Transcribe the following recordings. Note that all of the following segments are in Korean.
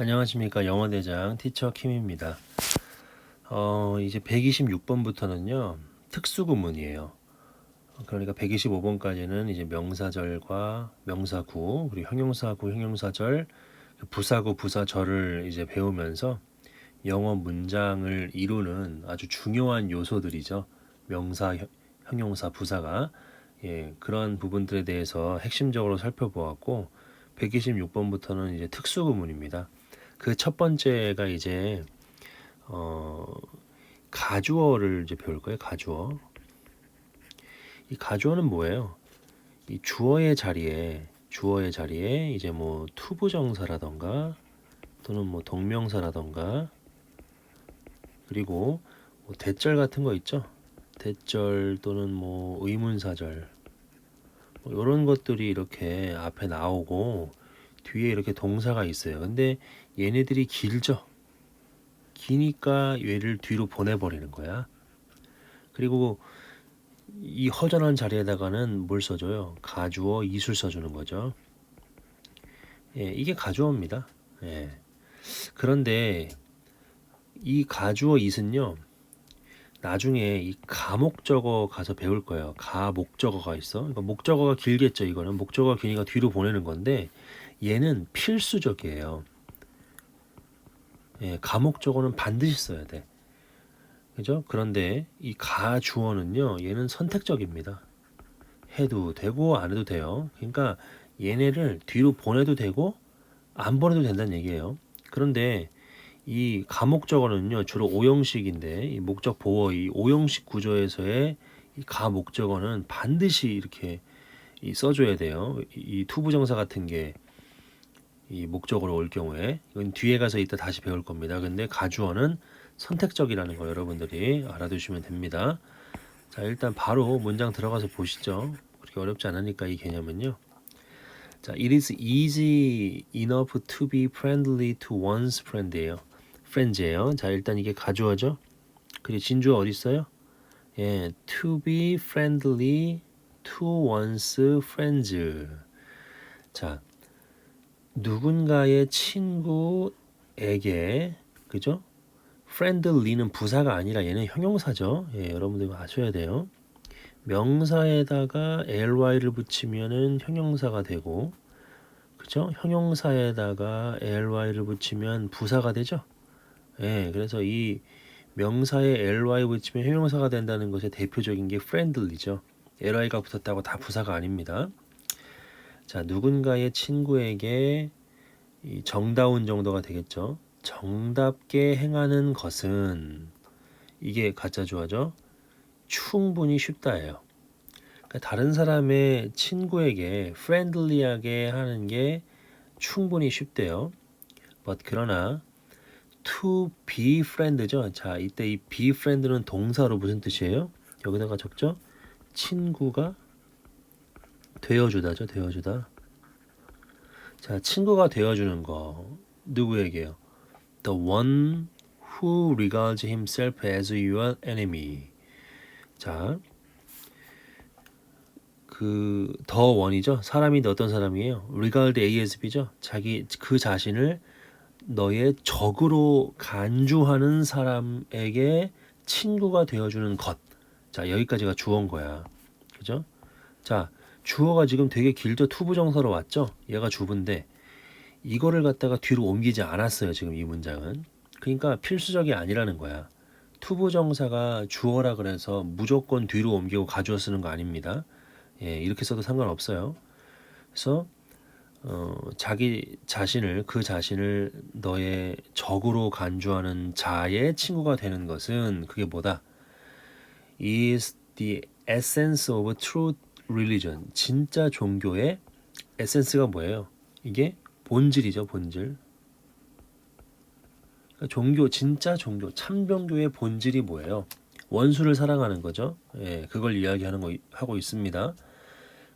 안녕하십니까 영어대장 티처 킴입니다. 어, 이제 126번부터는요 특수구문이에요. 그러니까 125번까지는 이제 명사절과 명사구 그리고 형용사구 형용사절 부사구 부사절을 이제 배우면서 영어 문장을 이루는 아주 중요한 요소들이죠. 명사, 형- 형용사, 부사가 예, 그런 부분들에 대해서 핵심적으로 살펴보았고 126번부터는 이제 특수구문입니다. 그 첫 번째가 이제 어 가주어를 이제 배울 거예요. 가주어. 이 가주어는 뭐예요? 이 주어의 자리에 주어의 자리에 이제 뭐 투부정사라던가 또는 뭐 동명사라던가 그리고 뭐 대절 같은 거 있죠? 대절 또는 뭐 의문사절 뭐 이런 것들이 이렇게 앞에 나오고 뒤에 이렇게 동사가 있어요. 근데 얘네들이 길죠. 기니까 얘를 뒤로 보내버리는 거야. 그리고 이 허전한 자리에다가는 뭘 써줘요? 가주어 이술 써주는 거죠. 예, 이게 가주어입니다. 예. 그런데 이 가주어 이은요 나중에 이 가목적어 가서 배울 거예요. 가목적어가 있어. 그러니까 목적어가 길겠죠. 이거는 목적어가 기니까 뒤로 보내는 건데 얘는 필수적이에요. 예, 가목적어는 반드시 써야 돼. 그죠? 그런데 이 가 주어는요, 얘는 선택적입니다. 해도 되고 안 해도 돼요. 그러니까 얘네를 뒤로 보내도 되고 안 보내도 된다는 얘기예요. 그런데 이 가목적어는요, 주로 오형식인데 이 목적 보어 이 오형식 구조에서의 이 가목적어는 반드시 이렇게 이 써줘야 돼요. 이, 이 투부정사 같은 게 이 목적으로 올 경우에 이건 뒤에 가서 이따 다시 배울 겁니다. 근데 가주어는 선택적이라는 거 여러분들이 알아두시면 됩니다. 자, 일단 바로 문장 들어가서 보시죠. 그렇게 어렵지 않으니까 이 개념은요. 자, it is easy enough to be friendly to one's friend예요. friends예요. 자, 일단 이게 가주어죠. 그리고 진주어 어디 있어요? 예, to be friendly to one's friends. 자, 누군가의 친구에게 그죠? friendly는 부사가 아니라 얘는 형용사죠. 예, 여러분들 아셔야 돼요. 명사에다가 ly를 붙이면은 형용사가 되고 그죠? 형용사에다가 ly를 붙이면 부사가 되죠. 예, 그래서 이 명사에 ly 붙이면 형용사가 된다는 것의 대표적인 게 friendly죠. ly가 붙었다고 다 부사가 아닙니다. 자, 누군가의 친구에게 이 정다운 정도가 되겠죠. 정답게 행하는 것은 이게 가짜 주어죠. 충분히 쉽다예요. 그러니까 다른 사람의 친구에게 프렌들리하게 하는 게 충분히 쉽대요. but 그러나 to be friend죠. 자, 이때 이 be friend는 동사로 무슨 뜻이에요? 여기다가 적죠? 친구가 되어주다죠. 되어주다. 자, 친구가 되어주는 거 누구에게요? The one who regards himself as your enemy. 자, 그 더 원이죠. 사람인데 어떤 사람이에요? regard ASB죠. 자기 그 자신을 너의 적으로 간주하는 사람에게 친구가 되어주는 것. 자, 여기까지가 주어인 거야. 그죠? 자, 주어가 지금 되게 길죠. 투부 정사로 왔죠. 얘가 주부인데 이거를 갖다가 뒤로 옮기지 않았어요. 지금 이 문장은. 그러니까 필수적이 아니라는 거야. 투부 정사가 주어라 그래서 무조건 뒤로 옮기고 가주어 쓰는 거 아닙니다. 예, 이렇게 써도 상관없어요. 그래서 어, 자기 자신을 그 자신을 너의 적으로 간주하는 자의 친구가 되는 것은 그게 뭐다? is the essence of true religion. 진짜 종교의 에센스가 뭐예요? 이게 본질이죠, 본질. 그러니까 종교, 진짜 종교, 참 종교의 본질이 뭐예요? 원수를 사랑하는 거죠. 예, 그걸 이야기하는 거 하고 있습니다.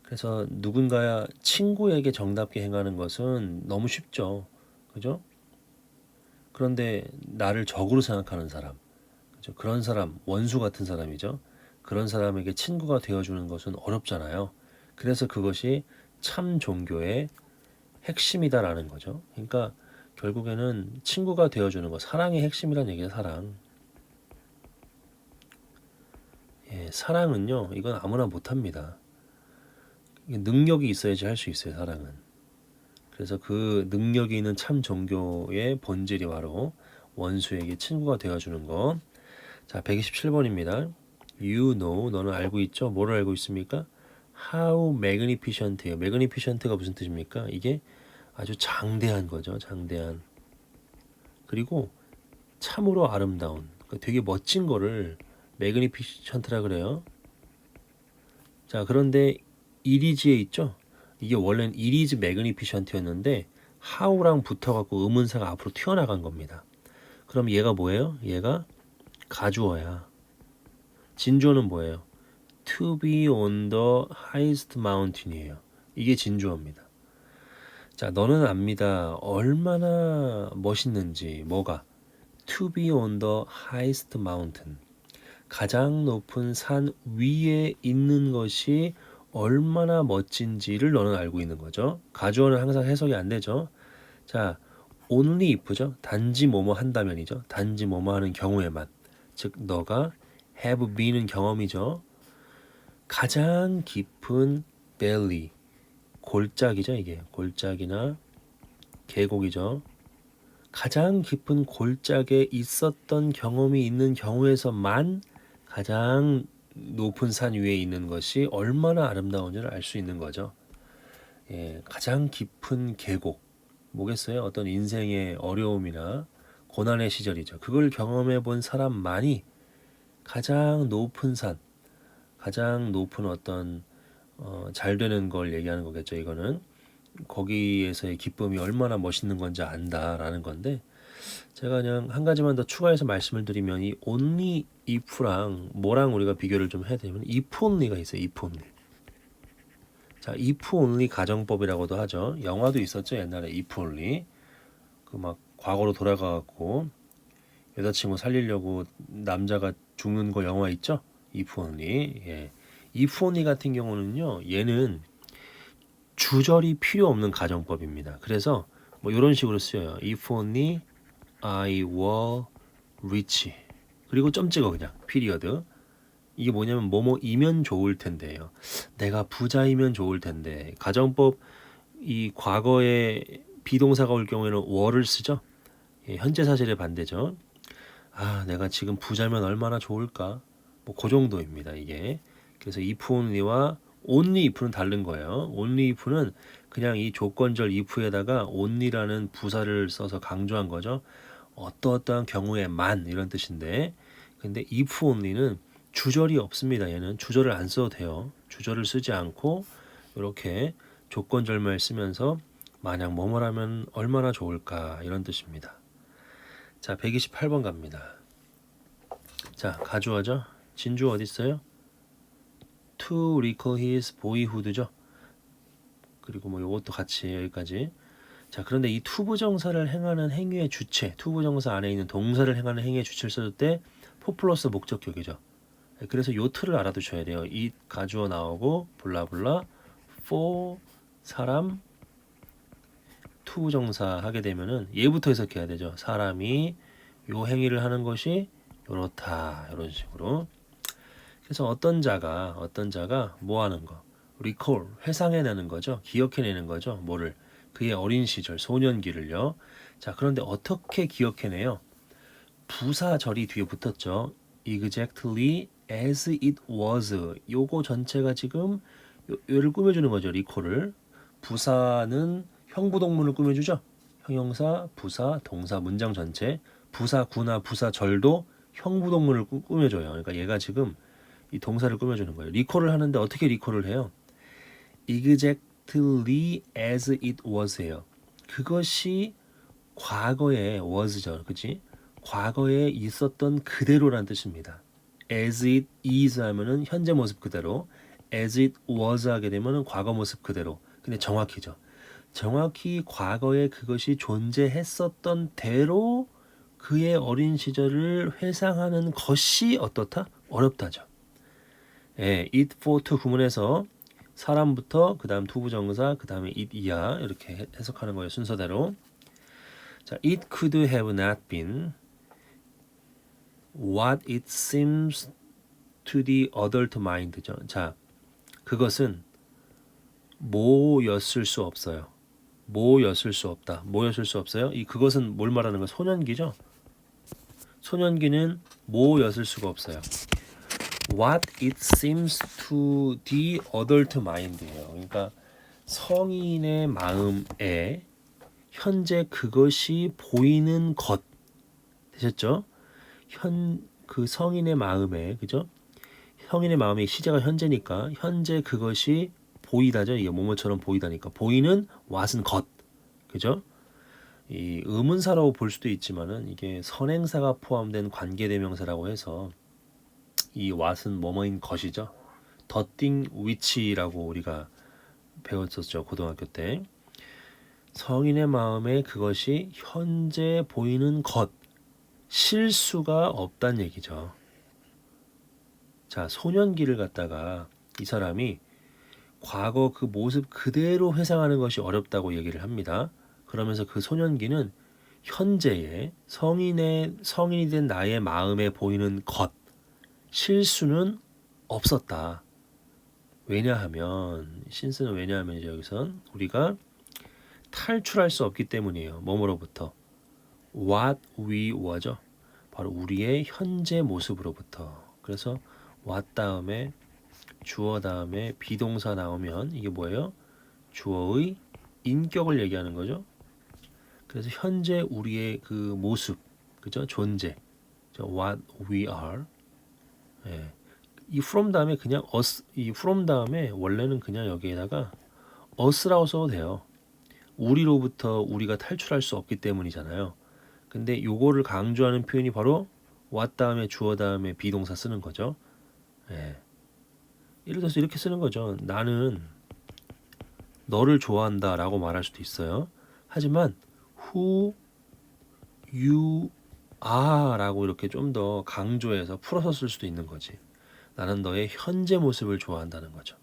그래서 누군가 친구에게 정답게 행하는 것은 너무 쉽죠. 그죠? 그런데 나를 적으로 생각하는 사람, 그죠? 그런 사람, 원수 같은 사람이죠. 그런 사람에게 친구가 되어주는 것은 어렵잖아요. 그래서 그것이 참 종교의 핵심이다라는 거죠. 그러니까 결국에는 친구가 되어주는 거 사랑의 핵심이란 얘기야 사랑. 예, 사랑은요 이건 아무나 못합니다. 능력이 있어야지 할 수 있어요 사랑은. 그래서 그 능력이 있는 참 종교의 본질이 바로 원수에게 친구가 되어주는 것. 자, 127번입니다. You know, 너는 알고 있죠? 뭐를 알고 있습니까? How magnificent예요. magnificent가 무슨 뜻입니까? 이게 아주 장대한 거죠. 장대한. 그리고 참으로 아름다운. 그러니까 되게 멋진 거를 magnificent라 그래요. 자, 그런데 이리지에 있죠? 이게 원래는 이리즈 magnificent였는데 how랑 붙어갖고 의문사가 앞으로 튀어나간 겁니다. 그럼 얘가 뭐예요? 얘가 가주어야. 진주어는 뭐예요? To be on the highest mountain이에요. 이게 진주어입니다. 자, 너는 압니다. 얼마나 멋있는지 뭐가 To be on the highest mountain. 가장 높은 산 위에 있는 것이 얼마나 멋진지를 너는 알고 있는 거죠. 가주어는 항상 해석이 안 되죠. 자, only if죠. 단지 뭐뭐 한다면이죠. 단지 뭐뭐 하는 경우에만. 즉 너가 have been은 경험이죠. 가장 깊은 belly 골짜기죠 이게 골짜기나 계곡이죠. 가장 깊은 골짜기에 있었던 경험이 있는 경우에서만 가장 높은 산 위에 있는 것이 얼마나 아름다운지를 알 수 있는 거죠. 예, 가장 깊은 계곡 뭐겠어요? 어떤 인생의 어려움이나 고난의 시절이죠. 그걸 경험해 본 사람만이 가장 높은 산, 가장 높은 어떤 어, 잘 되는 걸 얘기하는 거겠죠. 이거는 거기에서의 기쁨이 얼마나 멋있는 건지 안다라는 건데 제가 그냥 한 가지만 더 추가해서 말씀을 드리면 이 only if랑 뭐랑 우리가 비교를 좀 해야 되면 if only가 있어요. if only. 자, if only 가정법이라고도 하죠. 영화도 있었죠. 옛날에 if only. 그 막 과거로 돌아가 갖고 여자친구 살리려고 남자가 죽는 거 영화 있죠? only. 예. only 같은 경우는요. 얘는 주절이 필요 없는 가정법입니다. 그래서 뭐 이런 식으로 쓰여요. if only I were rich. 그리고 점 찍어 그냥 피리어드. 이게 뭐냐면 뭐뭐이면 좋을 텐데요. 내가 부자이면 좋을 텐데. 가정법 이 과거에 비동사가 올 경우에는 were를 쓰죠. 예, 현재 사실의 반대죠. 아, 내가 지금 부자면 얼마나 좋을까? 뭐 그 정도입니다, 이게. 그래서 if only와 only if는 다른 거예요. only if는 그냥 이 조건절 if에다가 only라는 부사를 써서 강조한 거죠. 어떠어떠한 경우에만 이런 뜻인데 근데 if only는 주절이 없습니다. 얘는 주절을 안 써도 돼요. 주절을 쓰지 않고 이렇게 조건절말 쓰면서 만약 뭐뭐라면 얼마나 좋을까 이런 뜻입니다. 자, 128번 갑니다. 자, 가주어죠. 진주 어디 있어요? To recall his boyhood죠. 그리고 뭐 요것도 같이 여기까지. 자, 그런데 이 투부정사를 행하는 행위의 주체, 투부정사 안에 있는 동사를 행하는 행위의 주체를 써줄 때 포플러스 목적격이죠. 그래서 요 틀을 알아두셔야 돼요. 이 가주어 나오고 블라블라 for 사람 투부정사 하게 되면은 얘부터 해석해야 되죠. 사람이 요 행위를 하는 것이 요렇다 이런 식으로. 그래서 어떤 자가 어떤 자가 뭐 하는 거, recall 회상해내는 거죠. 기억해내는 거죠. 뭐를 그의 어린 시절 소년기를요. 자 그런데 어떻게 기억해내요? 부사절이 뒤에 붙었죠. exactly as it was. 요거 전체가 지금 요, 요를 꾸며주는 거죠. 리콜을. 부사는 형부동문을 꾸며주죠. 형용사, 부사, 동사, 문장 전체. 부사, 구나, 부사, 절도 형부동문을 꾸, 꾸며줘요. 그러니까 얘가 지금 이 동사를 꾸며주는 거예요. 리콜을 하는데 어떻게 리콜을 해요? exactly as it was예요. 그것이 과거에 was죠. 그치? 과거에 있었던 그대로란 뜻입니다. as it is 하면은 현재 모습 그대로, as it was 하게 되면은 과거 모습 그대로. 근데 정확히죠. 정확히 과거에 그것이 존재했었던 대로 그의 어린 시절을 회상하는 것이 어떻다? 어렵다죠. 예, it for to 구문에서 사람부터 그다음 투부정사 그다음에 it 이하 이렇게 해석하는 거예요 순서대로. 자 자, it could have not been what it seems to the adult mind죠. 자, 그것은 뭐였을 수 없어요. 뭐였을 수 없다. 뭐였을 수 없어요? 이 그것은 뭘 말하는 거? 소년기죠. 소년기는 뭐였을 수가 없어요. What it seems to the adult mind예요. 그러니까 성인의 마음에 현재 그것이 보이는 것 되셨죠? 현 그 성인의 마음에 그죠? 성인의 마음의 시제가 현재니까 현재 그것이 보이다죠. 이게 뭐뭐처럼 보이다니까 보이는 what은 것 그죠? 이 의문사라고 볼 수도 있지만은 이게 선행사가 포함된 관계대명사라고 해서 이 what은 뭐뭐인 것이죠. thing which라고 우리가 배웠었죠 고등학교 때 성인의 마음에 그것이 현재 보이는 것 실수가 없단 얘기죠. 자 소년기를 갖다가 이 사람이 과거 그 모습 그대로 회상하는 것이 어렵다고 얘기를 합니다. 그러면서 그 소년기는 현재의 성인의 성인이 된 나의 마음에 보이는 것 실수는 없었다. 왜냐하면 신스는 왜냐하면 이제 여기선 우리가 탈출할 수 없기 때문이에요. 뭐뭐로부터 what we were죠. 바로 우리의 현재 모습으로부터. 그래서 what 다음에 주어 다음에 비동사 나오면 이게 뭐예요? 주어의 인격을 얘기하는 거죠. 그래서 현재 우리의 그 모습, 그죠? 존재, what we are. 예. 이 from 다음에 그냥 us, 이 from 다음에 원래는 그냥 여기에다가 us라고 써도 돼요. 우리로부터 우리가 탈출할 수 없기 때문이잖아요. 근데 요거를 강조하는 표현이 바로 what 다음에 주어 다음에 비동사 쓰는 거죠. 예. 예를 들어서 이렇게 쓰는 거죠. 나는 너를 좋아한다 라고 말할 수도 있어요. 하지만 who you are라고 이렇게 좀 더 강조해서 풀어서 쓸 수도 있는 거지. 나는 너의 현재 모습을 좋아한다는 거죠.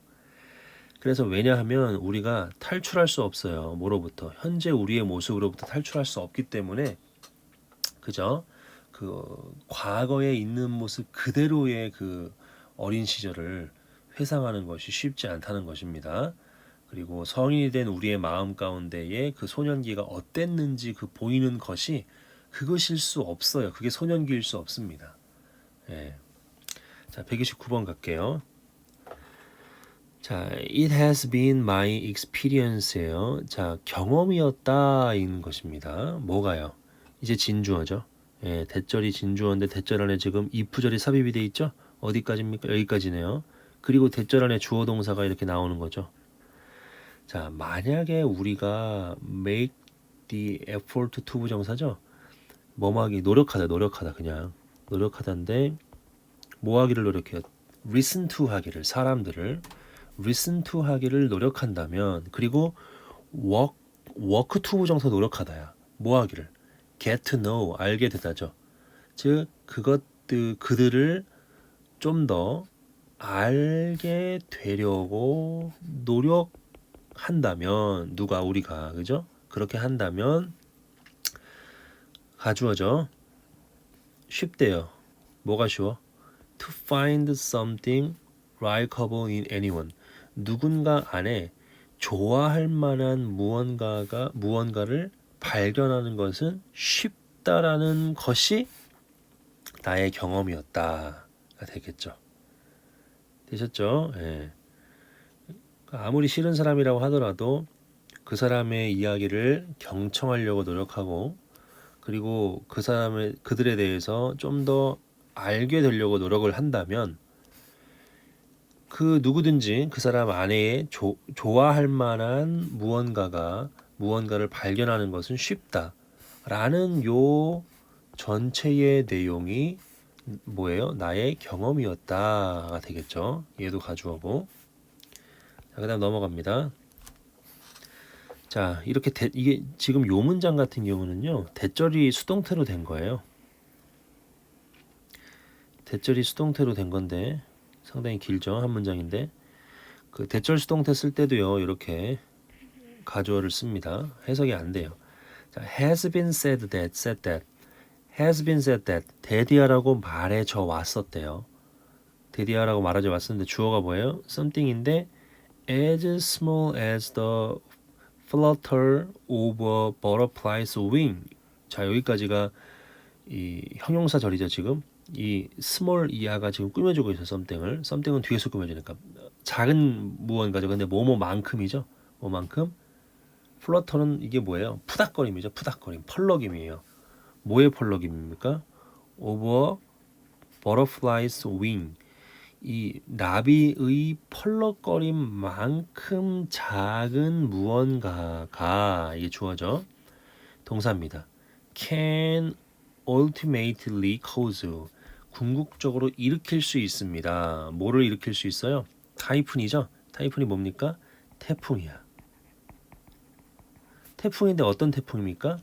그래서 왜냐하면 우리가 탈출할 수 없어요. 뭐로부터 현재 우리의 모습으로부터 탈출할 수 없기 때문에 그죠? 그 과거에 있는 모습 그대로의 그 어린 시절을 회상하는 것이 쉽지 않다는 것입니다. 그리고 성인이 된 우리의 마음 가운데에 그 소년기가 어땠는지 그 보이는 것이 그것일 수 없어요. 그게 소년기일 수 없습니다. 예. 자, 129번 갈게요. 자, it has been my experience예요. 자, 경험이었다인 것입니다. 뭐가요? 이제 진주어죠. 예, 대절이 진주어인데 대절 안에 지금 이프절이 삽입이 돼 있죠? 어디까지입니까? 여기까지네요. 그리고 대절 안에 주어 동사가 이렇게 나오는 거죠. 자, 만약에 우리가 make the effort to 부정사죠. 뭐하기 노력하다 노력하다 그냥 노력하다인데 뭐 하기를 노력해요? listen to 하기를 사람들을 listen to 하기를 노력한다면 그리고 work work to 부정사 노력하다야 뭐 하기를 get to know 알게 되다죠. 즉 그것들 그들을 좀더 알게 되려고 노력한다면 누가 우리가 그죠? 그렇게 한다면 가주어죠. 쉽대요. 뭐가 쉬워? To find something likable in anyone. 누군가 안에 좋아할 만한 무언가가 무언가를 발견하는 것은 쉽다라는 것이 나의 경험이었다가 되겠죠. 되셨죠? 예. 아무리 싫은 사람이라고 하더라도 그 사람의 이야기를 경청하려고 노력하고 그리고 그 사람의 그들에 대해서 좀 더 알게 되려고 노력을 한다면 그 누구든지 그 사람 안에 조, 좋아할 만한 무언가가 무언가를 발견하는 것은 쉽다라는 요 전체의 내용이 뭐예요? 나의 경험이었다가 되겠죠. 얘도 가주어고. 자, 그다음 넘어갑니다. 자, 이렇게 대, 이게 지금 요 문장 같은 경우는요. 대절이 수동태로 된 거예요. 대절이 수동태로 된 건데 상당히 길죠. 한 문장인데. 그 대절 수동태 쓸 때도요. 이렇게 가주어를 씁니다. 해석이 안 돼요. 자, has been said that, said that, has been said that, 데디아라고 말해져 왔었대요. 데디아라고 말해져 왔었는데 주어가 뭐예요? something인데 as small as the flutter of a butterfly's wing. 자 여기까지가 이 형용사 절이죠 지금. 이 small 이하가 지금 꾸며주고 있어 something을. something은 뒤에서 꾸며주니까. 작은 무언가죠. 근데 뭐뭐만큼이죠? 뭐만큼? 플러터는 이게 뭐예요? 푸닥거림이죠 푸닥거림. 펄럭임이에요 뭐의 펄럭임입니까 over butterfly's wing 이 나비의 펄럭거림만큼 작은 무언가가 이게 주어져 동사입니다. can ultimately cause 궁극적으로 일으킬 수 있습니다. 뭐를 일으킬 수 있어요? 타이푼이죠. 타이푼이 뭡니까? 태풍이야. 태풍인데 어떤 태풍입니까?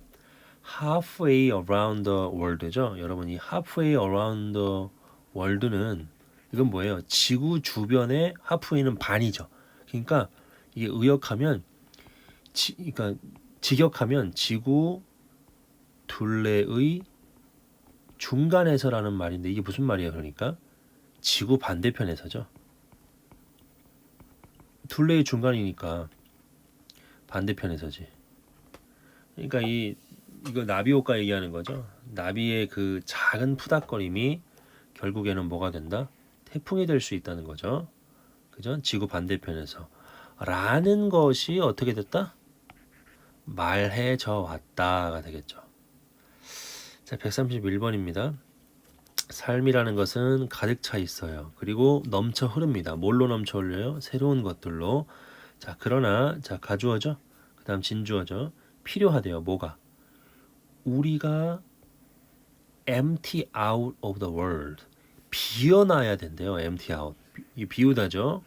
Halfway around the world죠. 여러분 이 halfway around the world는 이건 뭐예요? 지구 주변의 하프웨이는 반이죠. 그러니까 이게 의역하면 지, 그러니까 직역하면 지구 둘레의 중간에서라는 말인데 이게 무슨 말이에요? 그러니까 지구 반대편에서죠. 둘레의 중간이니까 반대편에서지. 그러니까 이 이거 나비 효과 얘기하는 거죠. 나비의 그 작은 푸닥거림이 결국에는 뭐가 된다? 태풍이 될 수 있다는 거죠. 그죠? 지구 반대편에서 라는 것이 어떻게 됐다? 말해져 왔다가 되겠죠. 자, 131번입니다. 삶이라는 것은 가득 차 있어요. 그리고 넘쳐 흐릅니다. 뭘로 넘쳐 흘려요? 새로운 것들로. 자, 그러나 자, 가주어죠. 그다음 진주어죠. 필요하대요. 뭐가? 우리가 empty out of the world. 비워놔야 된대요. empty out. 이 비우다죠.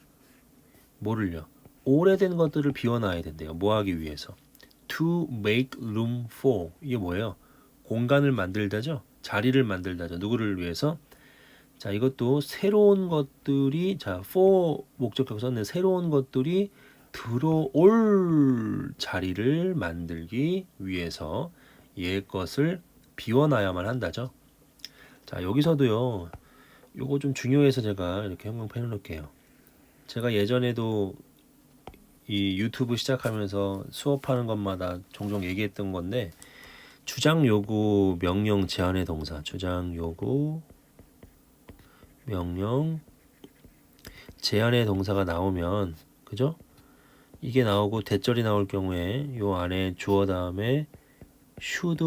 뭐를요? 오래된 것들을 비워놔야 된대요. 뭐 하기 위해서? to make room for. 이게 뭐예요? 공간을 만들다죠. 자리를 만들다죠. 누구를 위해서? 자, 이것도 새로운 것들이 자, for 목적격 썼네. 새로운 것들이 들어올 자리를 만들기 위해서 옛 것을 비워놔야만 한다죠. 자, 여기서도요. 요거 좀 중요해서 제가 이렇게 형광펜 해놓을게요. 제가 예전에도 이 유튜브 시작하면서 수업하는 것마다 종종 얘기했던 건데 주장 요구 명령 제한의 동사 주장 요구 명령 제한의 동사가 나오면 그죠? 이게 나오고 대절이 나올 경우에 요 안에 주어 다음에 should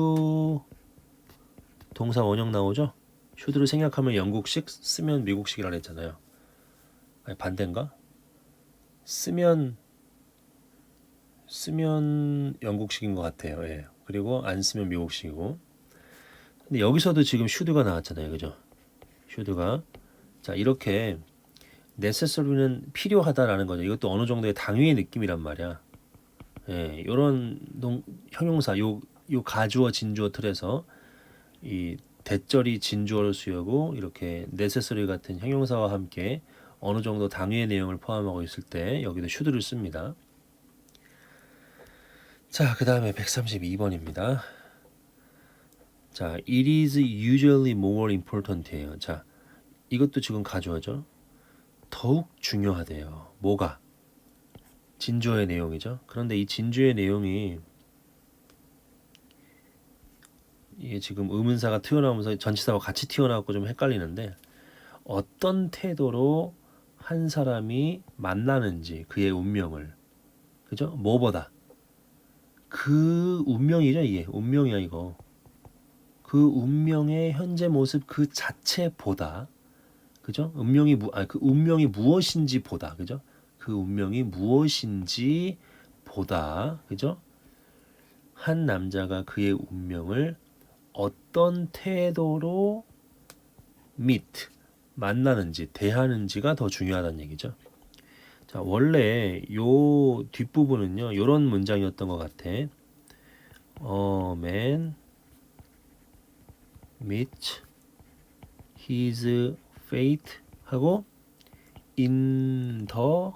동사 원형 나오죠? should를 생략하면 영국식 쓰면 미국식이라 그랬잖아요. 아니 반대인가? 쓰면 쓰면 영국식인 것 같아요. 예. 그리고 안 쓰면 미국식이고. 근데 여기서도 지금 should가 나왔잖아요. 그죠? should가 자 이렇게 necessary는 필요하다라는 거죠. 이것도 어느 정도의 당위의 느낌이란 말이야. 예, 요런 동, 형용사 요, 요 가주어 진주어 틀에서 이 대절이 진주어를 수여고 이렇게 necessary 같은 형용사와 함께 어느 정도 당위의 내용을 포함하고 있을 때 여기도 should를 씁니다. 자, 그 다음에 132번입니다. 자, it is usually more important예요. 자, 이것도 지금 가져오죠. 더욱 중요하대요. 뭐가? 진주어의 내용이죠. 그런데 이 진주의 내용이 이게 지금 의문사가 튀어나오면서 전치사와 같이 튀어나왔고 좀 헷갈리는데 어떤 태도로 한 사람이 만나는지 그의 운명을 그죠? 뭐보다 그 운명이죠 이게 운명이야 이거 그 운명의 현재 모습 그 자체보다 그죠? 운명이 무, 아그 운명이 무엇인지 보다 그죠? 그 운명이 무엇인지 보다 그죠? 한 남자가 그의 운명을 어떤 태도로 meet 만나는지 대하는지가 더 중요하다는 얘기죠. 자 원래 요 뒷부분은요 요런 문장이었던 것 같아. 어 man meet his fate 하고 in the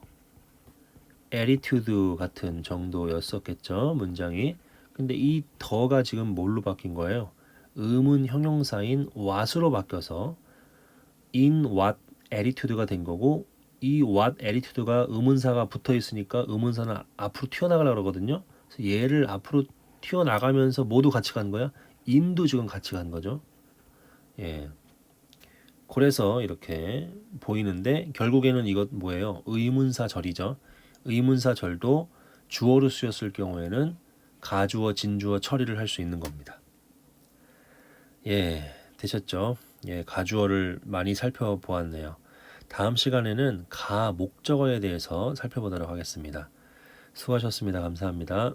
attitude 같은 정도였었겠죠 문장이 근데 이 더가 지금 뭘로 바뀐 거예요? 의문 형용사인 what으로 바뀌어서 in what attitude가 된 거고 이 what attitude가 의문사가 붙어 있으니까 의문사는 앞으로 튀어나가려고 그러거든요. 그래서 얘를 앞으로 튀어나가면서 모두 같이 간 거야. in도 지금 같이 간 거죠. 예. 그래서 이렇게 보이는데 결국에는 이것 뭐예요? 의문사절이죠. 의문사절도 주어로 쓰였을 경우에는 가주어, 진주어 처리를 할 수 있는 겁니다. 예, 되셨죠? 예, 가주어를 많이 살펴보았네요. 다음 시간에는 가 목적어에 대해서 살펴보도록 하겠습니다. 수고하셨습니다. 감사합니다.